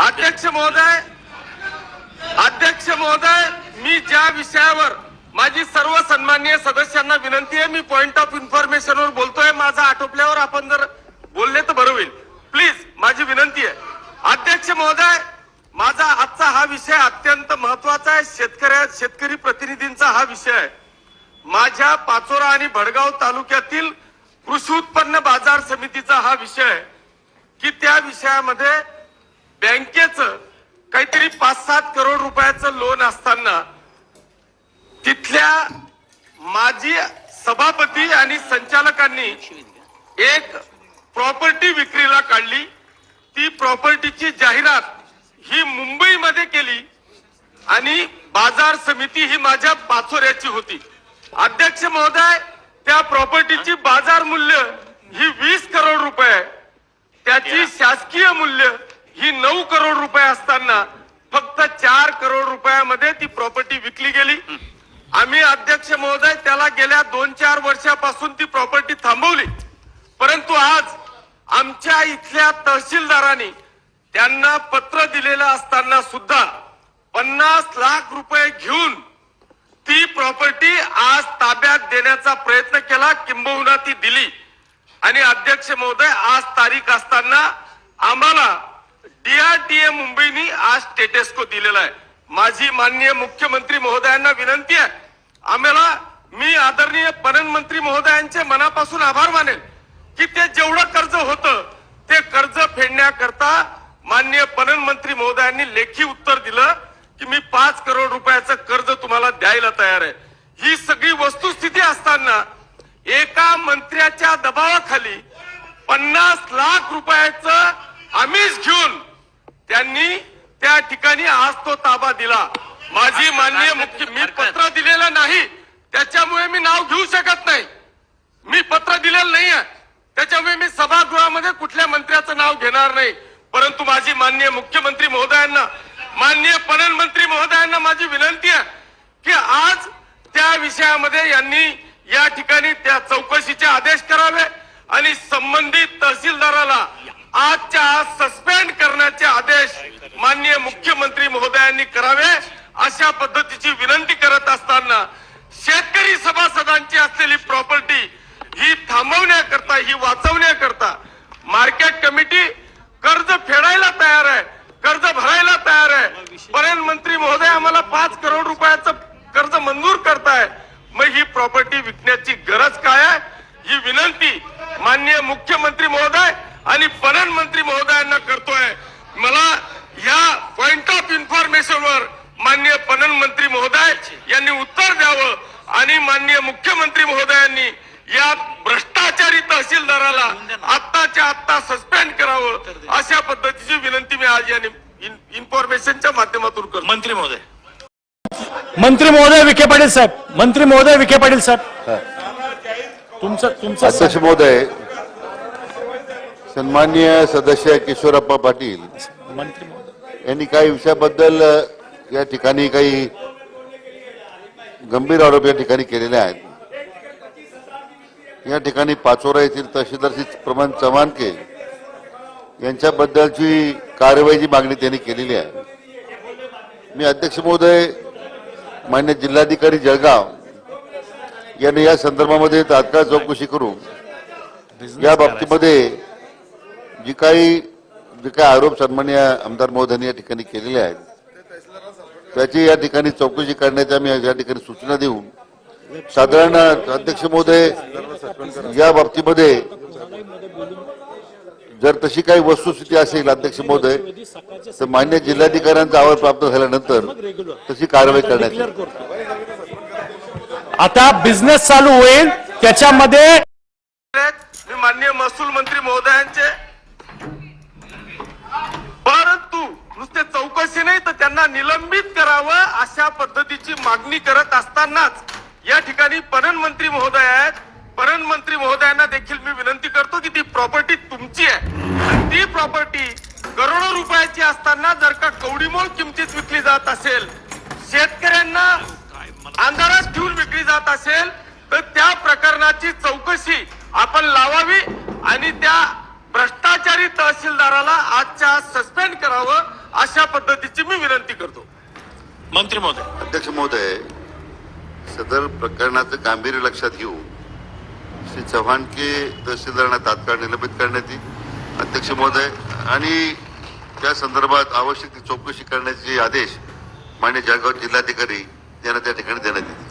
अध्यक्ष महोदय अध्यक्ष महोदय मी ज्या विषयावर माझी सर्व सन्माननीय सदस्यांना विनंती आहे मी पॉइंट ऑफ इन्फॉर्मेशनवर बोलतोय. माझा आटोपल्यावर आपण जर बोलले तर बरं होईल. प्लीज माझी विनंती आहे. अध्यक्ष महोदय माझा आजचा हा विषय अत्यंत महत्त्वाचा आहे. शेतकऱ्या शेतकरी प्रतिनिधींचा हा विषय आहे. माझ्या पाचोरा आणि भडगाव तालुक्यातील कृषी उत्पन्न बाजार समितीचा हा विषय आहे की त्या विषयामध्ये करोड रुपयाचं लोन असताना तिथल्या माजी सभापती आणि संचालकांनी एक प्रॉपर्टी विक्रीला काढली. ती प्रॉपर्टीची जाहिरात ही मुंबईमध्ये केली आणि बाजार समिती ही माझ्या पाचोऱ्याची होती. अध्यक्ष महोदय त्या प्रॉपर्टीची बाजार मूल्य ही वीस करोड रुपये त्याची शासकीय मूल्य ही नऊ करोड रुपये असतात. रुपयामध्ये ती प्रॉपर्टी विकली गेली. आम्ही अध्यक्ष महोदय त्याला गेल्या दोन चार वर्षापासून ती प्रॉपर्टी थांबवली. परंतु आज आमच्या इथल्या तहसीलदारांनी त्यांना पत्र दिलेलं असताना सुद्धा पन्नास लाख रुपये घेऊन ती प्रॉपर्टी आज ताब्यात देण्याचा प्रयत्न केला किंबहुना ती दिली. आणि अध्यक्ष महोदय आज तारीख असताना आम्हाला डीआरटीए मुंबईनी आज स्टेटस्को दिलेला आहे. माझी माननीय मुख्यमंत्री महोदयांना विनंती आहे. आम्हाला मी आदरणीय पणन मंत्री महोदयांचे मनापासून आभार मानेल की ते जेवढं कर्ज होतं ते कर्ज फेडण्याकरता माननीय पणन मंत्री महोदयांनी लेखी उत्तर दिलं की मी पाच करोड रुपयाचं कर्ज तुम्हाला द्यायला तयार आहे. ही सगळी वस्तुस्थिती असताना एका मंत्र्याच्या दबावाखाली पन्नास लाख रुपयाचं आमिष घेऊन त्यांनी त्या ठिकाणी आज तो ताबा दिला. माझी माननीय मुख्य मी पत्र दिलेलं नाही. त्याच्यामुळे मी नाव घेऊ शकत नाही. मी पत्र दिलेलं नाही आहे त्याच्यामुळे मी सभागृहामध्ये कुठल्या मंत्र्याचं नाव घेणार नाही. परंतु माझी माननीय मुख्यमंत्री महोदयांना माननीय पणन मंत्री महोदयांना माझी विनंती आहे की आज त्या विषयामध्ये यांनी या ठिकाणी त्या चौकशीचे आदेश करावे आणि संबंधित तहसीलदाराला आजच्या आज सस्पेंड करण्याचे आदेश माननीय मुख्यमंत्री महोदयांनी करावे अशा पद्धतीची विनंती करत असताना शेतकरी सभासदांची असलेली प्रॉपर्टी ही थांबवण्याकरता ही वाचवण्याकरता मार्केट कमिटी कर्ज फेडायला तयार आहे कर्ज भरायला तयार आहे. पर्यंत मंत्री महोदय आम्हाला पाच करोड रुपयाचं कर्ज मंजूर करताय. मग ही प्रॉपर्टी विकण्याची गरज काय आहे? ही विनंती माननीय मुख्यमंत्री महोदय आणि पणन मंत्री महोदयांना करतोय. मला या पॉइंट ऑफ इन्फॉर्मेशनवर माननीय पणन मंत्री महोदय यांनी उत्तर द्यावं आणि माननीय मुख्यमंत्री महोदयांनी या भ्रष्टाचारी तहसीलदाराला आत्ताच्या आत्ता सस्पेंड करावं अशा पद्धतीची विनंती मी आज या इन्फॉर्मेशनच्या माध्यमातून करतो. मंत्री महोदय. मंत्री महोदय विखे पाटील साहेब. मंत्री महोदय विखे पाटील साहेब. तुमचं तुमचं अध्यक्ष महोदय सन्मान्य सदस्य किशोरप्पा पाटील यांनी काही विषयाबद्दल या ठिकाणी काही गंभीर आरोप या ठिकाणी केलेले आहेत. या ठिकाणी पाचोरा येथील तहसीलदार श्री प्रमाण चव्हाणके यांच्याबद्दलची कार्यवाहीची मागणी त्यांनी केलेली आहे. मी अध्यक्ष महोदय मान्य जिल्हाधिकारी जळगाव यांनी या संदर्भामध्ये तात्काळ चौकशी करून या बाबतीमध्ये जी काही जे काही आरोप सन्मान्य आमदार महोदयांनी या ठिकाणी केलेले आहेत त्याची या ठिकाणी चौकशी करण्याच्या मी या ठिकाणी सूचना देऊन साधारण अध्यक्ष महोदय या बाबतीमध्ये जर तशी काही वस्तुस्थिती असेल अध्यक्ष महोदय तर मान्य जिल्हाधिकाऱ्यांचा अहवाल प्राप्त झाल्यानंतर तशी कारवाई करण्यात आता बिझनेस चालू होईल त्याच्यामध्ये माननीय महसूल मंत्री महोदयांचे परंतु नुसते चौकशी नाही तर त्यांना निलंबित करावं अशा पद्धतीची मागणी करत असतानाच या ठिकाणी पणन मंत्री महोदय आहेत. पणन मंत्री महोदयांना देखील मी विनंती करतो की ती प्रॉपर्टी तुमची आहे. ती प्रॉपर्टी करोडो रुपयाची असताना जर का कवडीमोल किमतीत विकली जात असेल शेतकऱ्यांना अंधारात ठेवून विकली जात असेल तर त्या प्रकरणाची चौकशी आपण लावावी आणि त्या भ्रष्टाचारी तहसीलदाराला आजच्या आज सस्पेंड करावं अशा पद्धतीची मी विनंती करतो. मंत्री महोदय. अध्यक्ष महोदय सदर प्रकरणाचं गांभीर्य लक्षात घेऊन श्री चव्हाण के तहसीलदारांना तात्काळ निलंबित करण्यात येईल. अध्यक्ष महोदय आणि त्या संदर्भात आवश्यक ती चौकशी करण्याचे आदेश मान्य जळगाव जिल्हाधिकारी यांना त्या ठिकाणी देण्यात येतील.